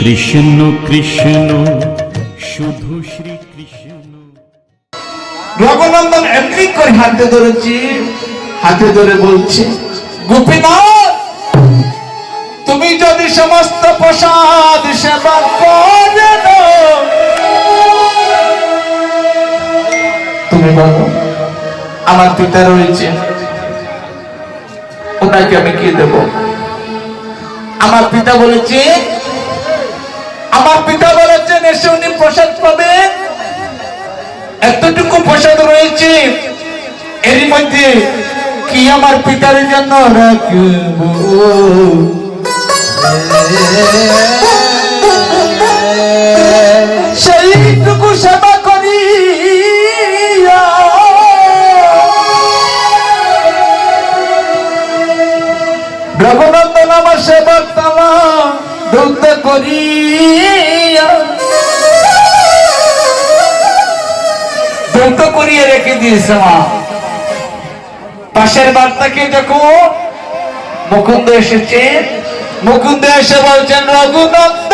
কৃষ্ণ কৃষ্ণ, শুধু শ্রী কৃষ্ণ। রঘুনন্দন এমনি করে হাতে ধরেছি, হাতে ধরে বলছে, গোপীনাথ, তুমি যদি সমস্ত প্রসাদ সেবা করে তুমি বলো, আমার পিতা রয়েছে, ওনাকে আমি কি দেব? আমার পিতা বলেছে আমার পিতা বলেছেন, এসে উনি প্রসাদ পাবেন। এতটুকু প্রসাদ রয়েছে। এরই মধ্যে কি আমার পিতার জন্য রাখব? ধৌত করিয়ে রেখে দিয়েছে মা। পাশের বার্তাকে যখন মুকুন্দ এসেছে। মুকুন্দ এসে বলছেন রঘুনন্দ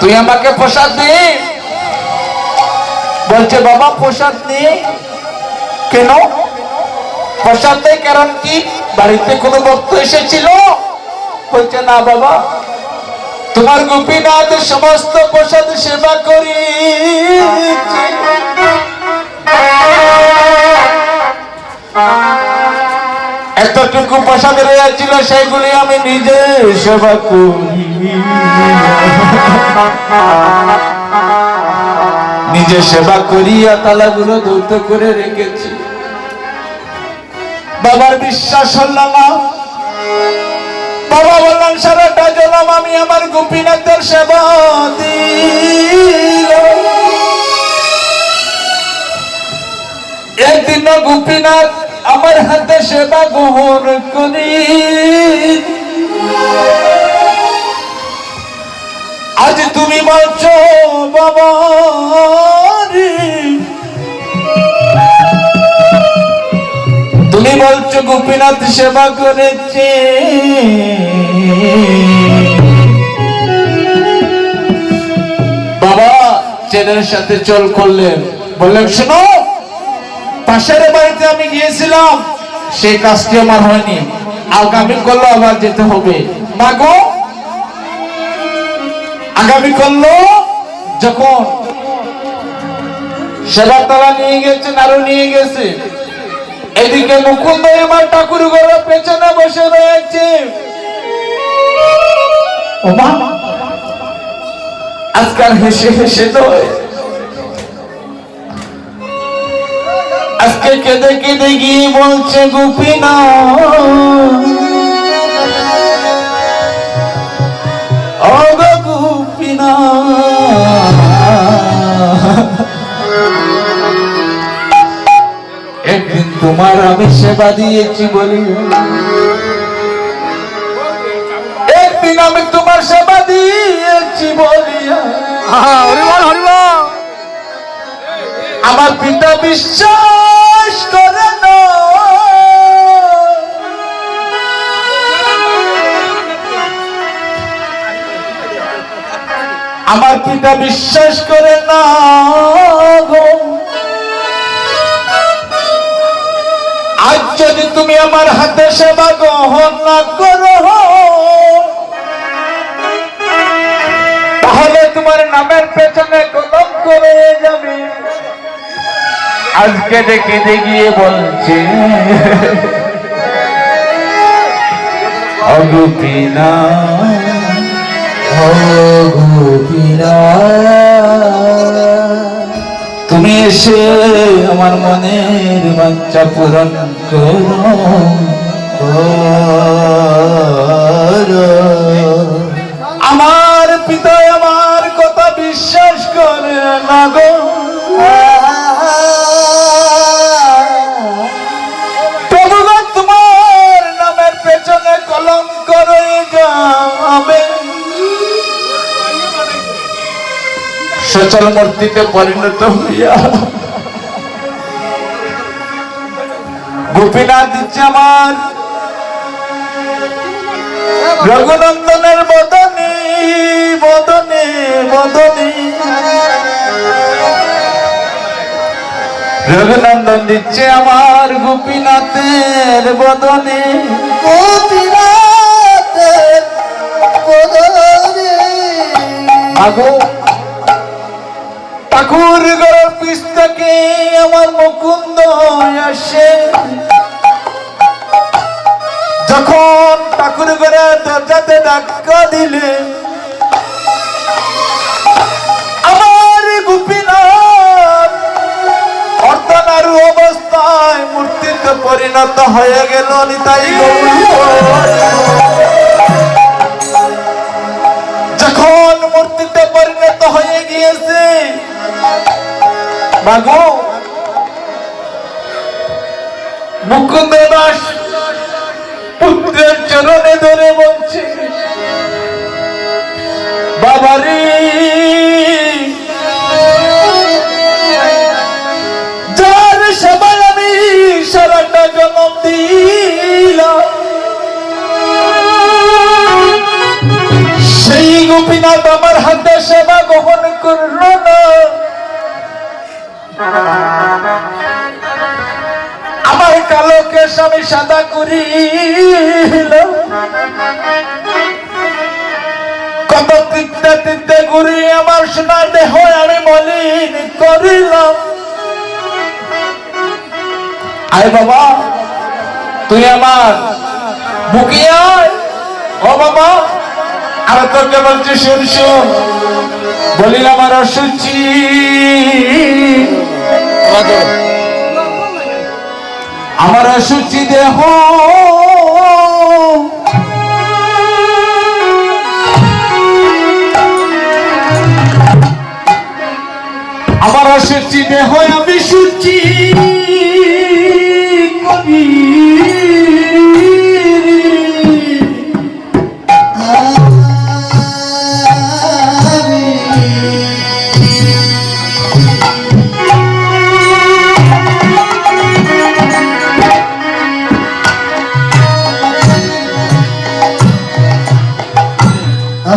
তুই আমাকে প্রসাদ দে। বলছে, বাবা, প্রসাদ দে। কেন? প্রসাদ দেয় কারণ কি? বাড়িতে কোনো ভক্ত এসেছিল। বলছে, না বাবা, তোমার গোপীনাথ সমস্ত প্রসাদ সেবা করি। এতটুকু প্রসাদ রয়েছিল, সেগুলি আমি নিজে সেবা করি। নিজে সেবা করিয়া তালাগুলো ধৌত করে রেখেছি। বাবার বিশ্বাস হল না। বাবা বললাম সারাটা জলাম আমি আমার গোপীনাথের সেবা একদিন গোপীনাথ আমার হাতে সেবা গ্রহণ করি আজ তুমি বলছো, বাবা তুমি বলছো গোপীনাথ সেবা করেছে। বাবা ছেলের সাথে চল করলেন বললেন শোনো, পাশের বাড়িতে আমি গিয়েছিলাম, সেই কাজটি আমার হয়নি। আগামী করল আবার যেতে হবে। না গো, আগামী করল যখন সেবার তারা নিয়ে গেছে আরও নিয়ে গেছে এদিকে মুকুন্দ আমার ঠাকুর ঘরের পেছনে বসে রয়েছে। আজকাল হেসে হেসে নয়। আজকে কেঁদে কেঁদে গিয়ে বলছে, গোপীনা অগ তোমার আমি সেবা দিয়েছি বলি। একদিন আমি তোমার সেবা দিয়েছি বলিয়া হরিবল আমার পিতা বিশ্বাস করে না। আমার পিতা বিশ্বাস করে না গো। আজ যদি তুমি আমার হাতে সেবা গ্রহণ না করো, তাহলে তোমার নামের পেছনে কলম করে যাবে। আজকে দেখে গিয়ে বলছে অগুপিনা তুমি এসে আমার মনের বাচ্চা পূরণ কর। আমার পিতা আমার কথা বিশ্বাস করে না গো। সচল মূর্তিতে পরিণত হইয়া। গোপীনাথ দিচ্ছে আমার রঘুনন্দনের বদনে বদনে বদনে। রঘুনন্দন দিচ্ছে আমার গোপীনাথের বদনে। গোপীনাথের বদনে। আগো। ঠাকুর গড়ের পিস থেকে আমার মুকুন্দ আসে। যখন ঠাকুর ঘরের দরজাতে ডাক্কা দিলে, আমার গোপীনাথ অবস্থায় মূর্তিতে পরিণত হয়ে গেল নিতাই যখন মূর্তিতে পরিণত হয়ে গিয়েছে মাগো মুকুন্দ দাস পুত্রের চরণে ধরে বলছে। বাবারে আমার কালো কেশ আমি সাদা কত তিনটে তিনটে ঘুরি আমার সোনার দেহ আমি মলিন করিলাম বাবা, তুই আমার বুকে ও বাবা আমি তোকে বলছি, শুন শুন। বলিল আমার অসুচি আমার সূচি দেহ। আমার সূচি দেহ আমি সুচি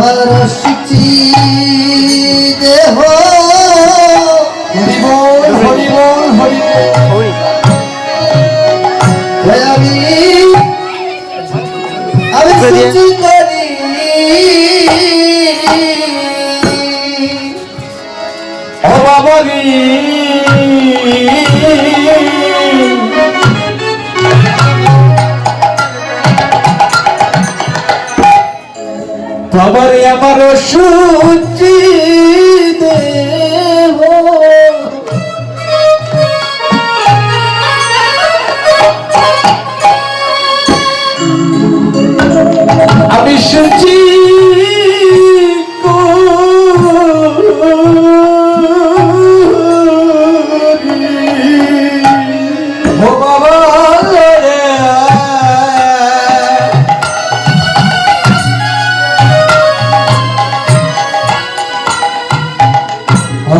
আমার বাবারে আমার সুচি দেহ। আমি সুচি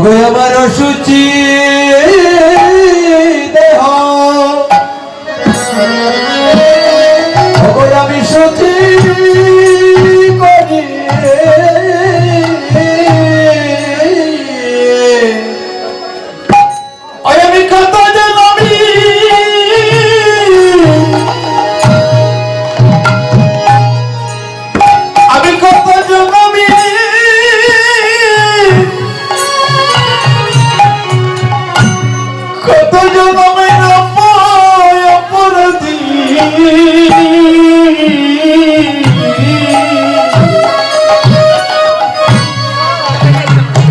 হবে আমার অসুচি।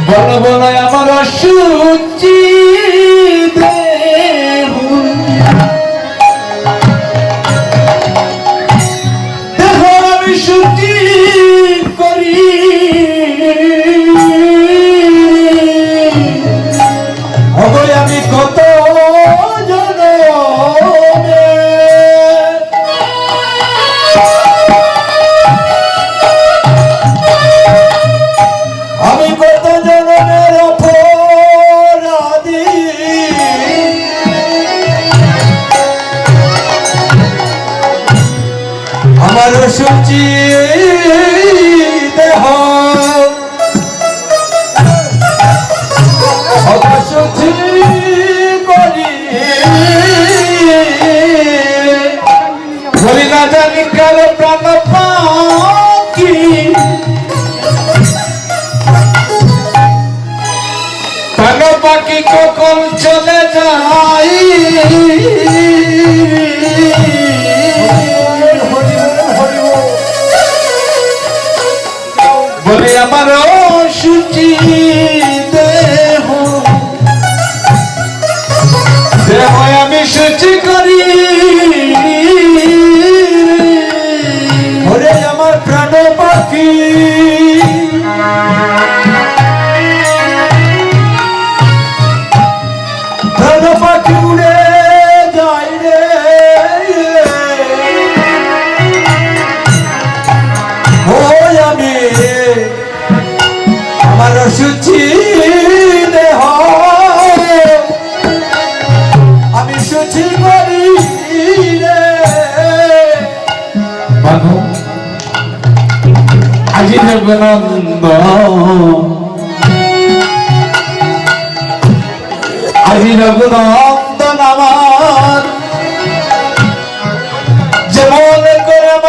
বলো বলো আমার অসুচি। বলে আমার সুচি দেহ। দেহ আমি সুচি করি। ওরে আমার প্রাণ পাখি। I love